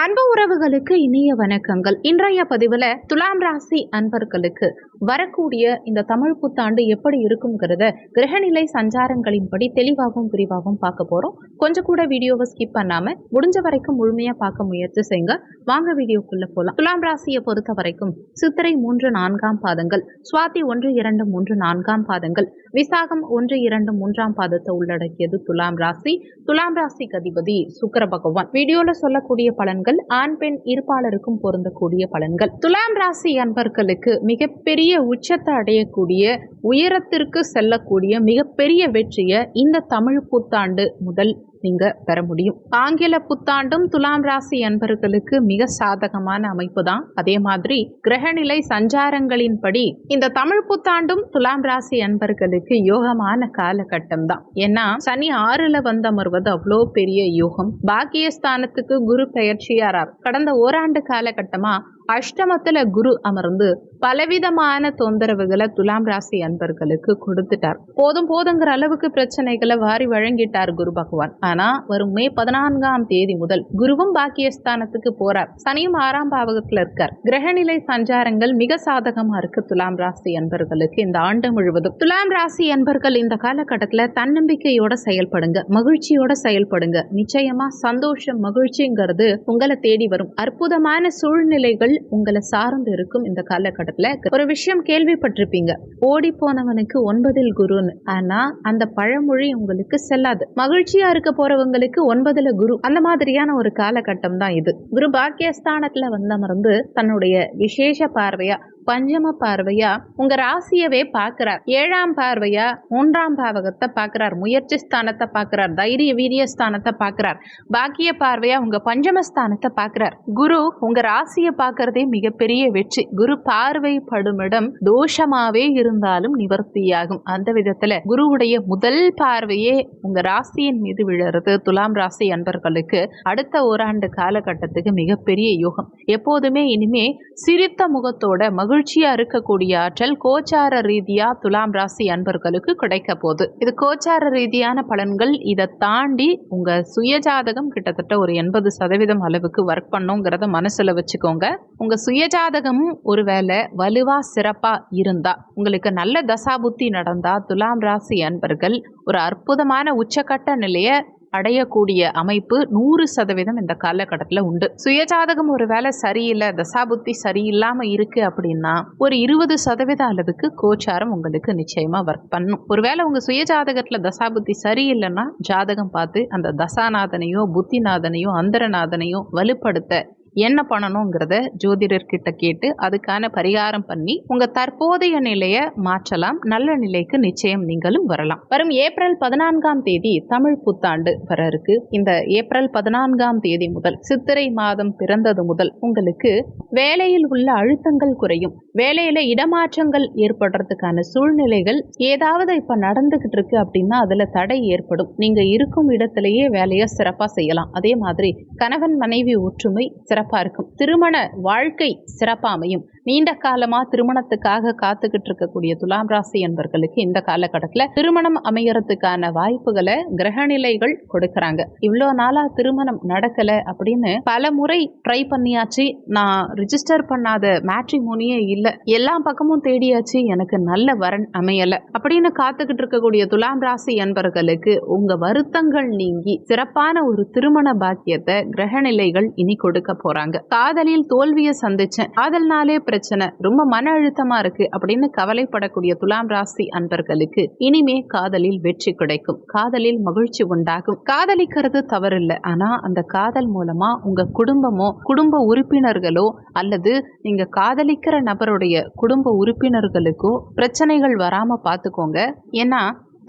அன்பு உறவுகளுக்கு இனிய வணக்கங்கள். இன்றைய பதிவில் துலாம் ராசி அன்பர்களுக்கு வரக்கூடிய இந்த தமிழ் புத்தாண்டு எப்படி இருக்குங்கிறத கிரகநிலை சஞ்சாரங்களின்படி தெளிவாகவும் விரிவாகவும் பார்க்க போகிறோம் கொஞ்சம் கூட வீடியோவை ஸ்கிப் பண்ணாமல் முடிஞ்ச வரைக்கும் முழுமையாக பார்க்க முயற்சி செய்யுங்க. வாங்க வீடியோக்குள்ளே போகலாம் துலாம் ராசியை பொறுத்த வரைக்கும் சித்திரை மூன்று நான்காம் பாதங்கள் சுவாதி ஒன்று இரண்டு மூன்று நான்காம் பாதங்கள் விசாகம் ஒன்று இரண்டு மூன்றாம் பாதத்தை உள்ளடக்கியது துலாம் ராசி. துலாம் ராசிக்கு அதிபதி சுக்கர பகவான். வீடியோவில் சொல்லக்கூடிய பலன்கள் ஆண் பெண் இருப்பாளருக்கும் பொருந்தக்கூடிய பலன்கள். துலாம் ராசி அன்பர்களுக்கு மிகப்பெரிய உச்சத்தை அடையக்கூடிய உயரத்திற்கு செல்லக்கூடிய மிகப்பெரிய வெற்றியை இந்த தமிழ் புத்தாண்டு முதல் நீங்க பெற முடியும். ஆங்கில புத்தாண்டும் துலாம் ராசி அன்பர்களுக்கு மிக சாதகமான அமைப்பு தான் அதே மாதிரி கிரகநிலை சஞ்சாரங்களின்படி இந்த தமிழ் புத்தாண்டும் துலாம் ராசி அன்பர்களுக்கு யோகமான காலகட்டம் தான் ஏன்னா சனி ஆறுல வந்தமர்வது அவ்வளோ பெரிய யோகம். பாக்கியஸ்தானத்துக்கு குரு பெயர்ச்சியாரார். கடந்த ஓராண்டு காலகட்டமா அஷ்டமத்துல குரு அமர்ந்து பலவிதமான தொந்தரவுகளை துலாம் ராசி அன்பர்களுக்கு கொடுத்துட்டார். போதும் போதுங்கிற அளவுக்கு பிரச்சனைகளை வாரி வழங்கிட்டார் குரு பகவான். ஆனா வரும் மே பதினான்காம் தேதி முதல் குருவும் பாக்கியஸ்தானத்துக்கு போறார். சனியும் ஆறாம் பாவகத்துல இருக்கார். கிரகநிலை சஞ்சாரங்கள் மிக சாதகமா இருக்கு துலாம் ராசி அன்பர்களுக்கு இந்த ஆண்டு முழுவதும். துலாம் ராசி அன்பர்கள் இந்த காலகட்டத்துல தன்னம்பிக்கையோட செயல்படுங்க மகிழ்ச்சியோட செயல்படுங்க. நிச்சயமா சந்தோஷம் மகிழ்ச்சிங்கிறது உங்களை தேடி வரும். அற்புதமான சூழ்நிலைகள் உங்களை சார்ந்து இருக்கும் இந்த காலகட்டத்தில் ஒரு விஷயம் கேள்விப்பட்டிருப்பீங்க. ஓடி போனவனுக்கு ஒன்பதில் குருன்னு ஆனா அந்த பழமொழி உங்களுக்கு செல்லாது. மகிழ்ச்சியா இருக்க போறவங்களுக்கு ஒன்பதுல குரு. அந்த மாதிரியான ஒரு காலகட்டம் தான் இது. குரு பாக்கியஸ்தானத்துல வந்தமர்ந்து தன்னுடைய விசேஷ பார்வையா பஞ்சம பார்வையா? உங்க ராசியவே பார்க்கிறார். ஏழாம் பார்வையா? மூன்றாம் பாவகத்தை பார்க்கிறார். முயற்சி ஸ்தானத்தை பார்க்கிறார். தைரிய வீரிய ஸ்தானத்தை பார்க்கிறார். பாக்கிய பார்வையா? உங்க பஞ்சமஸ்தானத்தை பார்க்கிறார். குரு உங்க ராசியை பார்க்கறதே மிகப்பெரிய வெற்றி. குரு பார்வை படுமிடம். தோஷமாவே இருந்தாலும் நிவர்த்தியாகும். அந்த விதத்துல குருவுடைய முதல் பார்வையே உங்க ராசியின் மீது விழுறது. துலாம் ராசி அன்பர்களுக்கு அடுத்த ஓராண்டு காலகட்டத்துக்கு மிகப்பெரிய யோகம். எப்போதுமே இனிமே சிரித்த முகத்தோட மகிழ்ச்சியா இருக்கக்கூடிய ஆற்றல் கோச்சார ரீதியா துலாம் ராசி அன்பர்களுக்கு கிடைக்க போகுது. இது கோச்சார ரீதியான பலன்கள் இதை தாண்டி உங்க சுயஜாதகம் கிட்டத்தட்ட ஒரு எண்பது சதவீதம் அளவுக்கு ஒர்க் பண்ணுங்கிறத மனசுல வச்சுக்கோங்க. உங்க சுயஜாதகமும் ஒருவேளை வலுவா சிறப்பா இருந்தா உங்களுக்கு நல்ல தசாபுத்தி நடந்தா துலாம் ராசி அன்பர்கள் ஒரு அற்புதமான உச்சக்கட்ட நிலையை அடையக்கூடிய அமைப்பு நூறு சதவீதம் இந்த காலகட்டத்தில் உண்டு. சுயஜாதகம் ஒரு வேலை சரியில்லை தசாபுத்தி சரியில்லாமல் இருக்கு அப்படின்னா ஒரு இருபது சதவீத அளவுக்கு கோச்சாரம் உங்களுக்கு நிச்சயமாக ஒர்க் பண்ணும். ஒருவேளை உங்கள் சுயஜாதகத்தில் தசாபுத்தி சரியில்லைன்னா ஜாதகம் பார்த்து அந்த தசாநாதனையோ புத்திநாதனையோ அந்தரநாதனையோ வலுப்படுத்த என்ன பண்ணணுங்கிறத ஜோதிடர்கிட்ட கேட்டு அதுக்கான பரிகாரம் பண்ணி உங்க தற்போதைய நிலையை மாற்றலாம். நல்ல நிலைக்கு நிச்சயம் நீங்களும் வரலாம். வரும் ஏப்ரல் பதினான்காம் தேதி தமிழ் புத்தாண்டு வர இருக்கு. இந்த ஏப்ரல் பதினான்காம் தேதி முதல் சித்திரை மாதம் பிறந்தது முதல் உங்களுக்கு வேலையில் உள்ள அழுத்தங்கள் குறையும். வேலையில இடமாற்றங்கள் ஏற்படுறதுக்கான சூழ்நிலைகள் ஏதாவது இப்ப நடந்துகிட்டு இருக்கு அப்படின்னா அதுல தடை ஏற்படும். நீங்க இருக்கும் இடத்திலேயே வேலையை சிறப்பா செய்யலாம். அதே மாதிரி கணவன் மனைவி ஒற்றுமை சிறப்பு சிறப்பாக இருக்கும் திருமண வாழ்க்கை சிறப்பாக அமையும் நீண்ட காலமா திருமணத்துக்காக காத்துக்கிட்டு இருக்கக்கூடிய துலாம் ராசி என்பர்களுக்கு இந்த காலகட்டத்தில் திருமணம் அமையறதுக்கான வாய்ப்புகளை கிரகநிலைகள் கொடுக்கறாங்க. இவ்வளோ நாளா திருமணம் நடக்கல அப்படின்னு பல முறை ட்ரை பண்ணியாச்சு. நான் ரிஜிஸ்டர் பண்ணாத மேட்ரிமோனியே இல்லை. எல்லா பக்கமும் தேடியாச்சு. எனக்கு நல்ல வரன் அமையல. அப்படின்னு காத்துக்கிட்டு இருக்கக்கூடிய துலாம் ராசி என்பர்களுக்கு உங்க வருத்தங்கள் நீங்கி சிறப்பான ஒரு திருமண பாக்கியத்தை கிரகநிலைகள் இனி கொடுக்க போறாங்க. காதலில் தோல்வியை சந்திச்சேன். காதல்னாலே பிரச்சனை. ரொம்ப மன அழுத்தமா இருக்கு அப்படின்னு கவலைப்படக்கூடிய துலாம் ராசி அன்பர்களுக்கு இனிமே காதலில் வெற்றி கிடைக்கும். காதலில் மகிழ்ச்சி உண்டாகும். காதலிக்கிறது தவறில்லை. ஆனா அந்த காதல் மூலமா உங்க குடும்பமோ குடும்ப உறுப்பினர்களோ அல்லது நீங்க காதலிக்கிற நபருடைய குடும்ப உறுப்பினர்களுக்கோ பிரச்சனைகள் வராம பாத்துக்கோங்க. ஏன்னா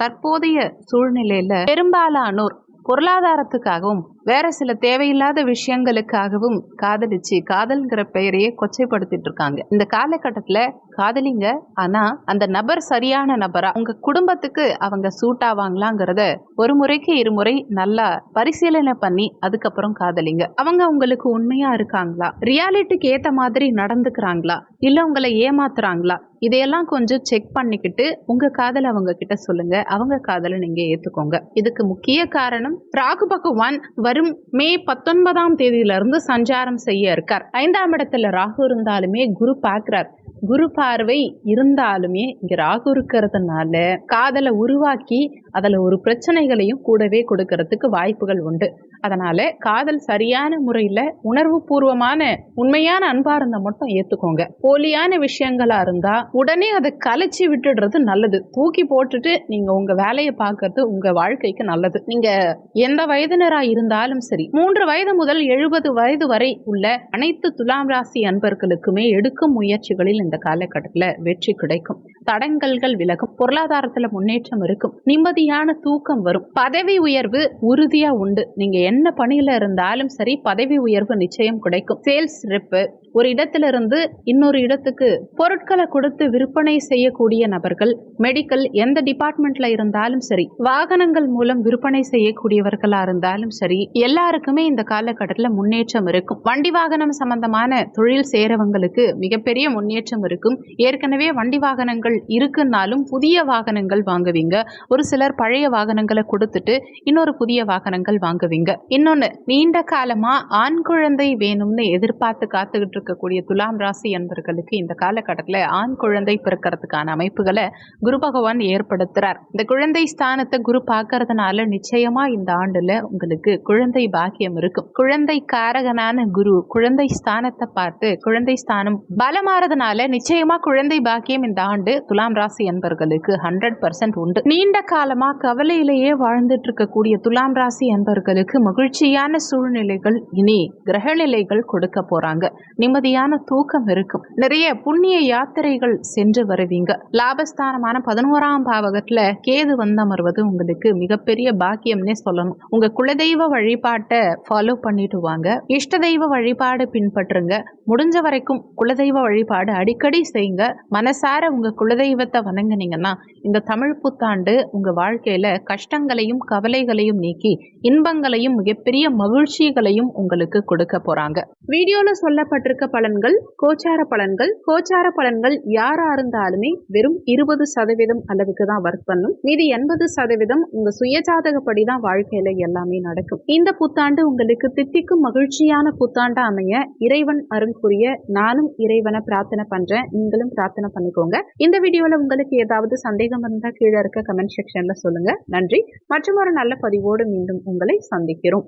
தற்போதைய சூழ்நிலையில பெரும்பாலானோர் பொருளாதாரத்துக்காகவும் வேற சில தேவையில்லாத விஷயங்களுக்காகவும் காதலிச்சு காதல்ங்கிற பெயரையே கொச்சைப்படுத்திட்டு இருக்காங்க இந்த காலகட்டத்துல காதலிங்க ஆனா அந்த நபர் சரியான நபரா? உங்க குடும்பத்துக்கு அவங்க சூட் ஆவாங்களாங்கிறத ஒரு முறைக்கு இருமுறை நல்லா பரிசீலனை பண்ணி அதுக்கப்புறம் காதலிங்க. அவங்க உங்களுக்கு உண்மையா இருக்காங்களா? ரியாலிட்டிக்கு ஏத்த மாதிரி நடந்துக்கிறாங்களா? இல்ல உங்களை ஏமாத்துறாங்களா? இதையெல்லாம் கொஞ்சம் செக் பண்ணிக்கிட்டு உங்க காதலை அவங்க கிட்ட சொல்லுங்க. அவங்க காதலை நீங்க ஏத்துக்கோங்க. இதுக்கு முக்கிய காரணம் ராகு பகவான் வரும் வரும் மே பத்தொன்பதாம் தேதியிலிருந்து சஞ்சாரம் செய்ய இருக்கார். ஐந்தாம் இடத்துல ராகு இருந்தாலுமே குரு பார்க்கிறார். குரு பார்வை இருந்தாலுமே இங்க ராகு இருக்கிறதுனால காதலை உருவாக்கி அதில் ஒரு பிரச்சனைகளையும் கூடவே கொடுக்கறதுக்கு வாய்ப்புகள் உண்டு. அதனால காதல் சரியான முறையில் உணர்வு பூர்வமான உண்மையான அன்பாக இருந்தால் மட்டும் ஏற்றுக்கோங்க போலியான விஷயங்களாக இருந்தால் உடனே அதை கலைச்சி விட்டுடுறது நல்லது. தூக்கி போட்டுட்டு நீங்கள் உங்கள் வேலையை பார்க்கறது உங்கள் வாழ்க்கைக்கு நல்லது. நீங்கள் எந்த வயதினராக இருந்தாலும் சரி மூன்று வயது முதல் எழுபது வயது வரை உள்ள அனைத்து துலாம் ராசி அன்பர்களுக்குமே எடுக்கும் முயற்சிகளில் இந்த காலகட்டத்தில் வெற்றி கிடைக்கும். தடங்கல்கள் விலகும். பொருளாதாரத்தில் முன்னேற்றம் இருக்கும். நிம்மதி நிம்மதியான தூக்கம் வரும். பதவி உயர்வு உறுதியா உண்டு. நீங்க என்ன பணியில இருந்தாலும் சரி பதவி உயர்வு நிச்சயம் கிடைக்கும். சேல்ஸ் ரெப்பு ஒரு இடத்திலிருந்து இன்னொரு இடத்துக்கு பொருட்களை கொடுத்து விற்பனை செய்யக்கூடிய நபர்கள் மெடிக்கல் எந்த டிபார்ட்மெண்ட்ல இருந்தாலும் சரி வாகனங்கள் மூலம் விற்பனை செய்யக்கூடியவர்களா இருந்தாலும் சரி எல்லாருக்குமே இந்த காலகட்டத்தில் முன்னேற்றம் இருக்கும். வண்டி வாகனம் சம்பந்தமான தொழில் சேரவங்களுக்கு மிகப்பெரிய முன்னேற்றம் இருக்கும். ஏற்கனவே வண்டி வாகனங்கள் இருக்குன்னாலும் புதிய வாகனங்கள் வாங்குவீங்க. ஒரு சிலர் பழைய வாகனங்களை கொடுத்துட்டு இன்னொரு புதிய வாகனங்கள் வாங்குவீங்க. இன்னொன்னு நீண்ட காலமா ஆண் குழந்தை வேணும்னு எதிர்பார்த்து காத்துக்கிட்டு இருக்கக்கூடிய துலாம் ராசி என்பவர்களுக்கு இந்த காலகட்டத்தில் ஆண் குழந்தை பிறக்கிறதுக்கான அமைப்புகளை குரு பகவான் ஏற்படுத்துகிறார் இந்த குழந்தை ஸ்தானத்தை குரு பார்க்கறதுனால நிச்சயமாக இந்த ஆண்டில் உங்களுக்கு குழந்தை பாக்கியம் இருக்கும். குழந்தை காரகனான குரு குழந்தை ஸ்தானத்தை பார்த்து குழந்தை ஸ்தானம் பலமாறதுனால நிச்சயமாக குழந்தை பாக்கியம் இந்த ஆண்டு துலாம் ராசி என்பவர்களுக்கு ஹண்ட்ரட் பர்சன்ட் உண்டு. நீண்ட காலமாக கவலையிலேயே வாழ்ந்துட்டு இருக்கக்கூடிய துலாம் ராசி என்பவர்களுக்கு மகிழ்ச்சியான சூழ்நிலைகள் இனி கிரகநிலைகள் கொடுக்க போறாங்க. நிம்மதியான தூக்கம் இருக்கும். நிறைய புண்ணிய யாத்திரைகள் சென்று வருவீங்க. லாபஸ்தானமான பதினோராம் பாவகத்துல கேது வந்து அமர்வது உங்களுக்கு மிகப்பெரிய பாக்கியம்னே சொல்லணும். உங்க குலதெய்வ வழிபாட்டை ஃபாலோ பண்ணிட்டு வாங்க. இஷ்ட தெய்வ வழிபாடு பின்பற்றுங்க. முடிஞ்ச வரைக்கும் குலதெய்வ வழிபாடு அடிக்கடி செய்யுங்க. மனசார உங்க குலதெய்வத்தை வணங்கினீங்கன்னா இந்த தமிழ் புத்தாண்டு உங்க வாழ்க்கையில கஷ்டங்களையும் கவலைகளையும் நீக்கி இன்பங்களையும் மிகப்பெரிய மகிழ்ச்சிகளையும் உங்களுக்கு கொடுக்க போறாங்க. வீடியோல சொல்லப்பட்டிருக்க பலன்கள் கோச்சார பலன்கள். கோச்சார பலன்கள் யாரா இருந்தாலுமே வெறும் இருபது சதவீதம் அளவுக்கு தான் ஒர்க் பண்ணும். மீதி எண்பது சதவீதம் உங்க சுயஜாதகப்படி தான் வாழ்க்கையில எல்லாமே நடக்கும். இந்த புத்தாண்டு உங்களுக்கு தித்திக்கும் மகிழ்ச்சியான புத்தாண்டா அமைய இறைவன் அருள் புரிய நானும் இறைவனை பிரார்த்தனை பண்றேன். நீங்களும் பிரார்த்தனை பண்ணிக்கோங்க. இந்த வீடியோல உங்களுக்கு ஏதாவது சந்தேகம் இருந்தா கீழே இருக்க கமெண்ட் செக்ஷன்ல சொல்லுங்க. நன்றி. மற்றும் ஒரு நல்ல பதிவோடு மீண்டும் உங்களை சந்திக்கிறோம்.